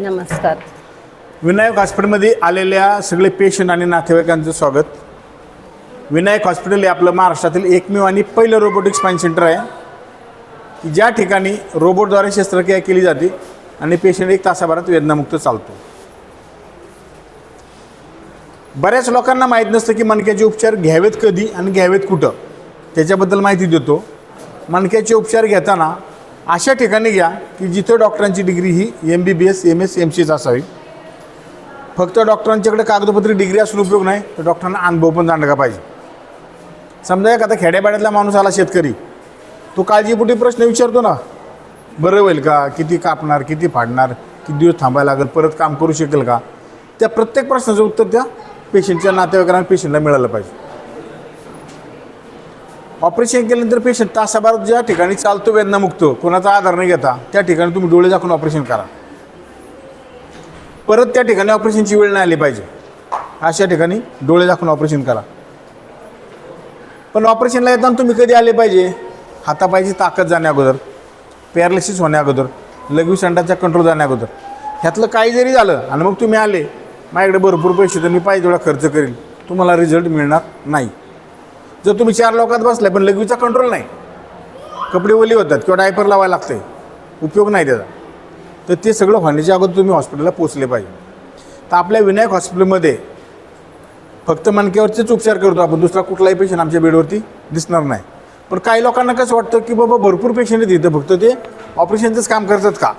नमस्कार. विनायक हॉस्पिटलमध्ये आलेल्या सगळे पेशंट आणि नातेवाईकांचं स्वागत. विनायक हॉस्पिटल हे आपलं महाराष्ट्रातील एकमेव आणि पहिलं रोबोटिक स्पाईन सेंटर आहे. की ज्या ठिकाणी रोबोटद्वारे शस्त्रक्रिया केली जाते आणि पेशंट एक तासाभरात वेदनामुक्त चालतो. बऱ्याच लोकांना माहीत नसतं की मणक्याचे उपचार घ्यावेत कधी आणि घ्यावेत कुठं. त्याच्याबद्दल माहिती देतो. मणक्याचे उपचार घेताना अशा ठिकाणी घ्या की जिथं डॉक्टरांची डिग्री ही M B B S M S M सीच असावी. फक्त डॉक्टरांच्याकडे कागदपत्री डिग्री असून उपयोग नाही तर डॉक्टरांना अनुभव पण जाणला पाहिजे. समजा एक आता खेड्यापाड्यातला माणूस आला शेतकरी तो काळजीपोटी प्रश्न विचारतो ना बरं होईल का? किती कापणार किती फाडणार किती दिवस थांबायला लागेल परत काम करू शकेल का? त्या प्रत्येक प्रश्नाचं उत्तर त्या पेशंटच्या नातेवाईकांना पेशंटला मिळालं पाहिजे. ऑपरेशन केल्यानंतर पेशंट तासाभरात ज्या ठिकाणी चालतो वेदनामुक्त कोणाचा आधार नाही घेता त्या ठिकाणी तुम्ही डोळे दाखवून ऑपरेशन करा. परत त्या ठिकाणी ऑपरेशनची वेळ नाही आली पाहिजे. अशा ठिकाणी डोळे दाखवून ऑपरेशन करा. पण ऑपरेशनला येताना तुम्ही कधी आले पाहिजे? हातापायची ताकद जाण्या अगोदर पॅरालिसिस होण्या अगोदर लघवी संडाचा कंट्रोल जाण्या अगोदर. ह्यातलं काही जरी झालं आणि मग तुम्ही आले माझ्याकडे भरपूर पैसे तर मी पाहिजे तेवढा खर्च करेल तुम्हाला रिझल्ट मिळणार नाही. जर तुम्ही चार लोकात बसलाय पण लघवीचा कंट्रोल नाही. कपडे ओली होतात किंवा डायपर लावायला लागते उपयोग नाही त्याचा. तर ते सगळं होण्याच्या अगोदर तुम्ही हॉस्पिटलला पोचले पाहिजे. तर आपल्या विनायक हॉस्पिटलमध्ये फक्त मणक्यावरचेच उपचार करतो आपण. दुसरा कुठलाही पेशंट आमच्या बेडवरती दिसणार नाही. पण काही लोकांना कसं वाटतं की बाबा भरपूर पेशंट आहेत इथं. फक्त ते ऑपरेशनचंच काम करतात का?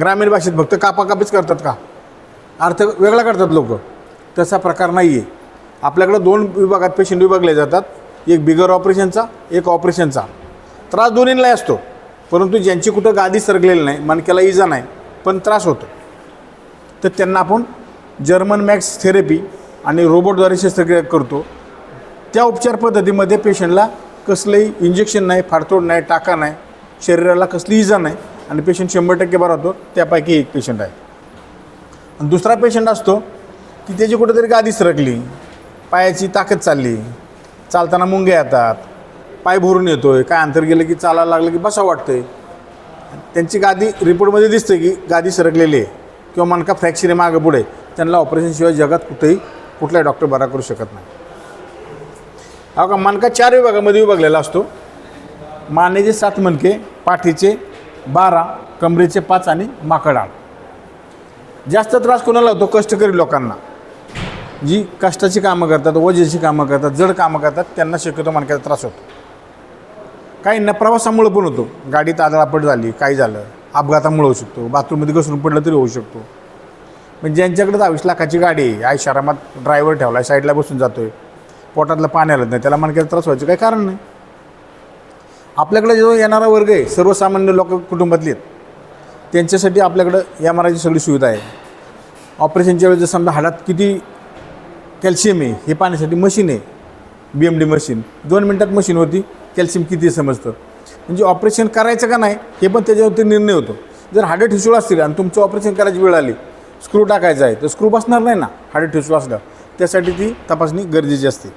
ग्रामीण भाषेत फक्त कापाकापीच करतात का? अर्थ वेगळा करतात लोक. तसा प्रकार नाही आहे आपल्याकडं दोन विभागात पेशंट विभागले जातात. एक बिगर ऑपरेशनचा एक ऑपरेशनचा त्रास दोन्हींनाही असतो. परंतु ज्यांची कुठं गादी सरकलेली नाही मणक्याला इजा नाही पण त्रास होतो. तर त्यांना आपण जर्मन मॅक्स थेरपी आणि रोबोटद्वारे शस्त्रक्रिया करतो. त्या उपचार पद्धतीमध्ये पेशंटला कसलंही इंजेक्शन नाही फाडतोड नाही टाका नाही शरीराला कसली इजा नाही आणि पेशंट शंभर टक्के बरा होतो. त्यापैकी एक पेशंट आहे. आणि दुसरा पेशंट असतो की त्याची कुठेतरी गादी सरकली. पायाची ताकद चालली. चालताना मुंगे येतात. पाय भरून येतो आहे काय अंतर गेलं की चालायला लागलं की बसा आहे त्यांची गादी रिपोर्टमध्ये दिसते की गादी सरकलेली आहे. किंवा मणका फ्रॅक्चर आहे मागं पुढे. त्यांना ऑपरेशनशिवाय जगात कुठेही कुठलाही डॉक्टर बरा करू शकत नाही. अहो का मणका चार विभागामध्ये विभागलेला असतो. मानेचे सात मणके पाठीचे बारा कमरेचे पाच आणि माकडाळ. जास्त त्रास कोणाला होतो? कष्टकरी लोकांना. जी कष्टाची कामं करतात वजेची कामं करतात जड कामं करतात त्यांना शक्यतो मणक्याचा त्रास होतो. काहींना प्रवासामुळं पण होतो. गाडीत आदळापट झाली काय झालं. अपघातामुळे होऊ शकतो. बाथरूममध्ये घसरून पडलं तरी होऊ शकतो. म्हणजे ज्यांच्याकडे दहावीस लाखाची गाडी आहे आई शहरात ड्रायव्हर ठेवला साईडला बसून जातो आहे पोटातलं पाणी आलं नाही त्याला मणक्याचा त्रास व्हायचं काही कारण नाही. आपल्याकडे जो येणारा वर्ग आहे सर्वसामान्य लोक कुटुंबातले आहेत. त्यांच्यासाठी आपल्याकडं एम आर आयची सगळी सुविधा आहे. ऑपरेशनच्या वेळेस जर समजा हाडात किती कॅल्शियम आहे हे पाहण्यासाठी मशीन आहे बी एम डी मशीन. दोन मिनटात मशीन होती कॅल्शियम किती समजतं? म्हणजे ऑपरेशन करायचं का नाही हे पण त्याच्यावरती निर्णय होतो. जर हाडं ठिसूळ असतील आणि तुमचं ऑपरेशन करायची वेळ आली स्क्रू टाकायचा आहे तर स्क्रू बसणार नाही ना हाडं ठिसूळ असलं. त्यासाठी ती तपासणी गरजेची असते.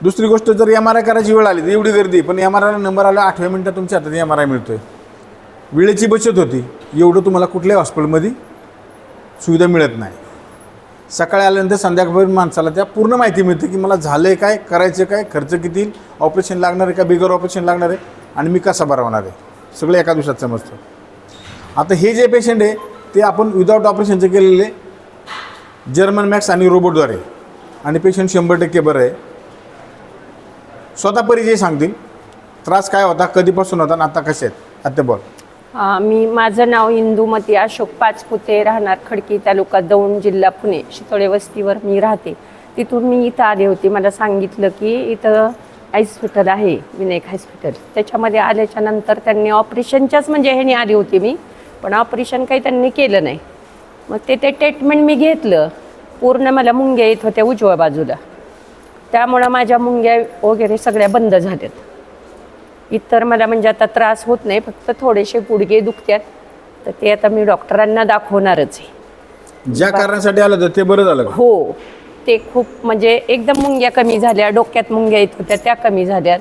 दुसरी गोष्ट जर एम आर आय करायची वेळ आली तर एवढी गर्दी पण एम आर आयला नंबर आला आठव्या मिनटात तुमच्या हातात एम आर आय मिळतो आहे वेळेची बचत होती एवढं तुम्हाला कुठल्याही हॉस्पिटलमध्ये सुविधा मिळत नाही. सकाळी आल्यानंतर संध्याकाळपर्यंत माणसाला त्या पूर्ण माहिती मिळते की मला झालं आहे काय करायचं काय खर्च किती ऑपरेशन लागणार आहे का बिगर ऑपरेशन लागणार आहे आणि मी कसा बरा होणार आहे? सगळं एका दिवसात समजतो. आता हे जे पेशंट आहे ते आपण विदाऊट ऑपरेशनचे केलेले जर्मन मॅक्स आणि रोबोटद्वारे आणि पेशंट शंभर टक्के बरं आहे. स्वतः परिचय सांगतील. त्रास काय होता कधीपासून होता आणि आता कसे आहेत? आता बोल मी माझं नाव इंदुमती अशोक पाचपुते राहणार खडकी तालुका दौंड जिल्हा पुणे शितोळे वस्तीवर मी राहते. तिथून मी इथं आले होते. मला सांगितलं की इथं हॉस्पिटल आहे विनायक हॉस्पिटल त्याच्यामध्ये आल्याच्यानंतर त्यांनी ऑपरेशनच्याच म्हणजे ह्याने आली होती मी पण ऑपरेशन काही त्यांनी केलं नाही. मग ते ते ट्रीटमेंट मी घेतलं. पूर्ण मला मुंग्या येत होत्या उजव्या बाजूला. त्यामुळं माझ्या मुंग्या वगैरे सगळ्या बंद झाल्यात. इतर मला म्हणजे आता त्रास होत नाही फक्त थोडेसे गुडघे दुखतात तर ते आता मी डॉक्टरांना दाखवणारच आहे. ज्या कारणासाठी आलं तर ते बरं झालं हो ते खूप म्हणजे एकदम मुंग्या कमी झाल्या डोक्यात मुंग्या येत होत्या त्या कमी झाल्यात.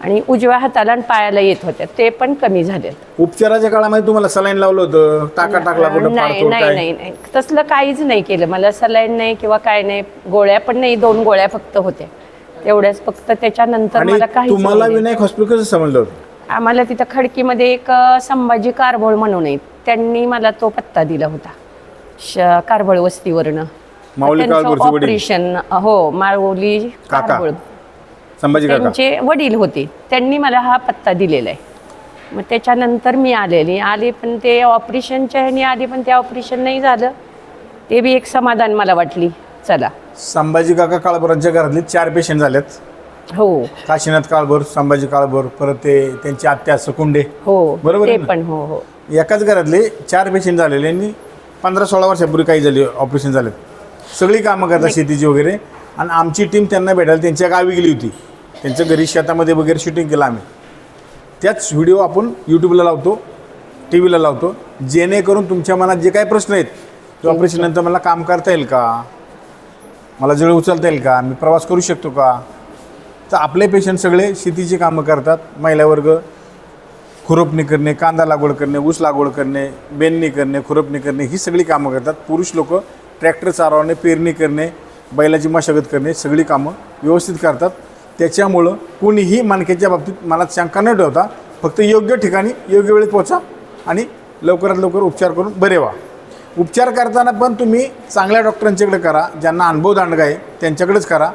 आणि उजव्या हाताला आणि पायाला येत होत्या ते पण कमी झालेत उपचाराच्या काळामध्ये तुम्हाला सलाईन लावलं होतं टाका टाकला नाही नाही नाही नाही. तसलं काहीच नाही केलं. मला सलाईन नाही किंवा काय नाही गोळ्या पण नाही दोन गोळ्या फक्त होत्या. तेवढ्याच फक्त त्याच्यानंतर आणि मला काही तुम्हाला विनायक हॉस्पिटल कसं समजलं होतं? आम्हाला तिथं खडकीमध्ये एक अ, संभाजी कारभोळ म्हणून आहे. त्यांनी मला तो पत्ता दिला होता. श कारभळ वस्तीवरनं. माऊली त्यांचं कारभोळचे वडील? ऑपरेशन हो काका. कारभोळ. संभाजी काका. त्यांचे वडील होते. त्यांनी मला हा पत्ता दिलेला आहे. मग त्याच्यानंतर मी आलेली. आले पण ते ऑपरेशनच्या ह्याने आले पण ते ऑपरेशन नाही झालं. ते बी एक समाधान मला वाटली. चला. संभाजी काका काळभोरांच्या घरातले चार पेशंट झालेत. हो. काशीनाथ काळभोर संभाजी काळभोर परत ते त्यांची आत्या सकुंडे. हो बरोबर ते आहे ना? पण हो हो. एकाच घरातले चार पेशंट झालेले आणि पंधरा सोळा वर्षापूर्वी काही झाली ऑपरेशन झालेत. सगळी कामं करतात शेतीची वगैरे. आणि आमची टीम त्यांना भेटायला त्यांच्या गावी गेली होती. त्यांच्या घरी शेतामध्ये वगैरे शूटिंग केलं आम्ही. त्याच व्हिडिओ आपण यूट्यूबला लावतो टी व्हीला लावतो. जेणेकरून तुमच्या मनात जे काही प्रश्न आहेत ते ऑपरेशननंतर मला काम करता येईल का? मला जळ उचलता येईल का? मी प्रवास करू शकतो का? तर आपले पेशंट सगळे शेतीची कामं करतात. महिला वर्ग खुरपणी करणे कांदा लागवड करणे ऊस लागवड करणे बेनणी करणे खुरपणी करणे ही सगळी कामं करतात. पुरुष लोक ट्रॅक्टर चालवणे पेरणी करणे बैलाची मशागत करणे सगळी कामं व्यवस्थित करतात. त्याच्यामुळं कोणीही मानकेच्या बाबतीत मनात शंका न ठेवता फक्त योग्य ठिकाणी योग्य वेळेत पोचा आणि लवकरात लवकर उपचार करून बरे व्हा. उपचार करताना पण तुम्ही चांगल्या डॉक्टरांच्याकडे करा ज्यांना अनुभव दांडगा आहे त्यांच्याकडेच करा.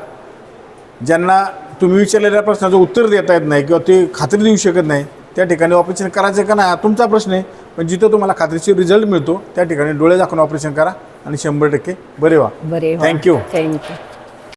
ज्यांना तुम्ही विचारलेल्या प्रश्नाचं उत्तर देता येत नाही किंवा ते खात्री देऊ शकत नाही त्या ठिकाणी ऑपरेशन करायचं का नाही हा तुमचा प्रश्न आहे. पण जिथं तुम्हाला खात्रीशीर रिझल्ट मिळतो त्या ठिकाणी डोळे दाखवून ऑपरेशन करा आणि शंभर टक्के बरे व्हा. बरे थँक्यू थँक्यू